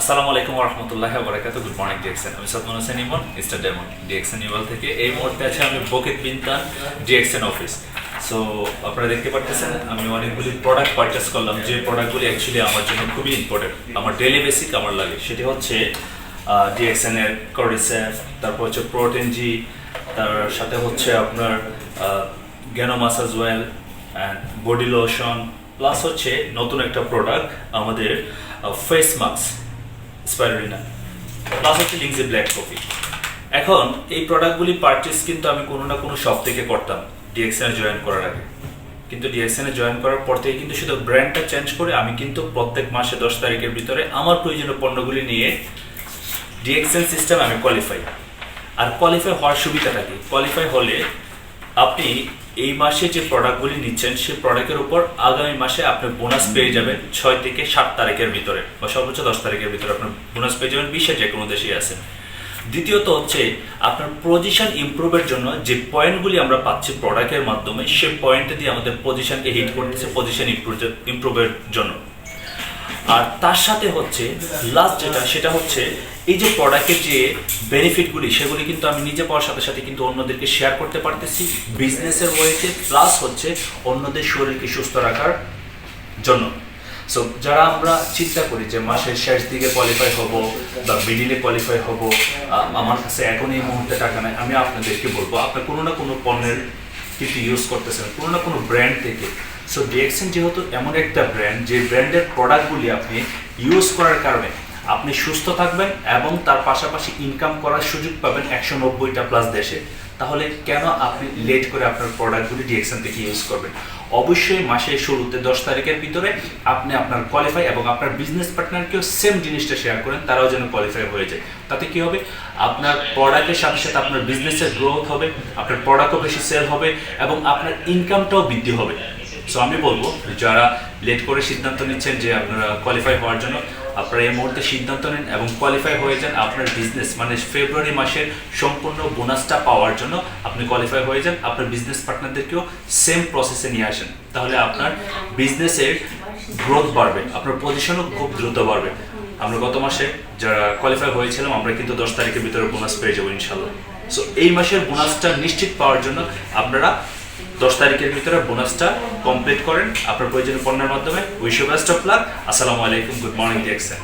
আসসালামু আলাইকুম রহমতুল্লাহ বরাকাত গুড মর্নিং ডিএক্সএন আমি Sadman Hossain Emon mister Damon DXN UL থেকে। এই মুহূর্তে আছে আমি Bukit Bintang DXN office so আপনারা দেখতে পাচ্ছেন আমি অনেকগুলি প্রোডাক্ট পারচেস করলাম। যে প্রোডাক্টগুলি অ্যাকচুয়ালি আমার জন্য খুবই ইম্পর্টেন্ট আমার ডেলি বেসিক আমার লাগে। সেটি হচ্ছে ডিএক্সএন এর করিসেফ তারপর হচ্ছে প্রোটিন জি তার সাথে হচ্ছে আপনার Gano massage oil and body lotion plus হচ্ছে নতুন একটা প্রোডাক্ট আমাদের ফেস মাস্ক স্পাইরুলিনা প্লাস হচ্ছে লিংজে ব্ল্যাক কফি এখন এই প্রোডাক্টগুলি পারচেস কিন্তু আমি কোনো না কোনো শপ থেকে করতাম ডিএক্সএনে জয়েন করার আগে। কিন্তু ডিএক্সএনে জয়েন করার পর থেকে কিন্তু শুধু ব্র্যান্ডটা চেঞ্জ করে আমি কিন্তু প্রত্যেক মাসে দশ তারিখের ভিতরে আমার প্রয়োজনীয় পণ্যগুলি নিয়ে ডিএক্সএন সিস্টেম আমি কোয়ালিফাই আর কোয়ালিফাই হওয়ার সুবিধাটা কি? কোয়ালিফাই হলে আপনি এই মাসে যে প্রোডাক্টগুলি নিচ্ছেন সেই প্রোডাক্টের উপর আগামী মাসে আপনি বোনাস পেয়ে যাবেন ছয় থেকে সাত তারিখের ভিতরে বা সর্বোচ্চ দশ তারিখের ভিতরে আপনার বোনাস পেয়ে যাবেন বিশ্বের যে কোনো দেশেই আছেন। দ্বিতীয়ত হচ্ছে, আপনার পজিশন ইম্প্রুভের জন্য যে পয়েন্টগুলি আমরা পাচ্ছি প্রোডাক্টের মাধ্যমে, সে পয়েন্টে দিয়ে আমাদের পজিশনকে হিট করতেছে পজিশন ইম্প্রুভের জন্য। আর তার সাথে হচ্ছে লাস্ট যেটা, সেটা হচ্ছে এই যে প্রোডাক্টের যে বেনিফিটগুলি সেগুলি কিন্তু আমি নিজে পাওয়ার সাথে সাথে কিন্তু অন্যদেরকে শেয়ার করতে পারতেছি বিজনেসের ওয়েতে প্লাস হচ্ছে অন্যদের শরীরকে সুস্থ রাখার জন্য। সো যারা আমরা চিন্তা করি যে মাসের শেষ দিকে কোয়ালিফাই হব বা মিডিলে কোয়ালিফাই হব আমার কাছে এখন এই মুহূর্তে টাকা নাই, আমি আপনাদেরকে বলব, আপনার কোনো না কোনো পণ্যের কিছু ইউজ করতেছেন, কোনো না কোনো ব্র্যান্ড থেকে সো ডিএক্সএন যেহেতু এমন একটা ব্র্যান্ড যে ব্র্যান্ডের প্রোডাক্টগুলি আপনি ইউজ করার কারণে আপনি সুস্থ থাকবেন এবং তার পাশাপাশি ইনকাম করার সুযোগ পাবেন একশো নব্বইটা প্লাস দেশে। তাহলে কেন আপনি লেট করে আপনার প্রোডাক্টগুলি ডিএক্সএন থেকে ইউজ করবেন? অবশ্যই মাসের শুরুতে দশ তারিখের ভিতরে আপনি আপনার কোয়ালিফাই এবং আপনার বিজনেস পার্টনারকেও সেম জিনিসটা শেয়ার করেন, তারাও যেন কোয়ালিফাই হয়ে যায়। তাতে কি হবে? আপনার প্রোডাক্টের সাথে সাথে আপনার বিজনেসের গ্রোথ হবে, আপনার প্রোডাক্টও বেশি সেল হবে এবং আপনার ইনকামটাও বৃদ্ধি হবে। সো আমি বলব যারা লেট করে সিদ্ধান্ত নিচ্ছেন যে আপনারা কোয়ালিফাই হওয়ার জন্য, আপনারা এই মুহূর্তে সিদ্ধান্ত নেন এবং কোয়ালিফাই হয়ে যান আপনার বিজনেস মানে ফেব্রুয়ারি মাসের সম্পূর্ণ বোনাসটা পাওয়ার জন্য আপনি কোয়ালিফাই হয়ে যান। আপনার বিজনেস পার্টনারদেরকেও সেম প্রসেসে নিয়ে আসেন। তাহলে আপনার বিজনেসের গ্রোথ বাড়বে। আপনার পজিশনও খুব দ্রুত বাড়বে। আমরা গত মাসে যারা কোয়ালিফাই হয়েছিলাম, আমরা কিন্তু দশ তারিখের ভিতরে বোনাস পেয়ে যাব ইনশাল্লাহ সো এই মাসের বোনাসটা নিশ্চিত পাওয়ার জন্য আপনারা দশ তারিখের ভিতরে বোনাসটা কমপ্লিট করেন। আপনার প্রয়োজনীয় পণ্যের মাধ্যমে। উইশ বেস্ট অফ লাক আসসালামু আলাইকুম। Good morning DXN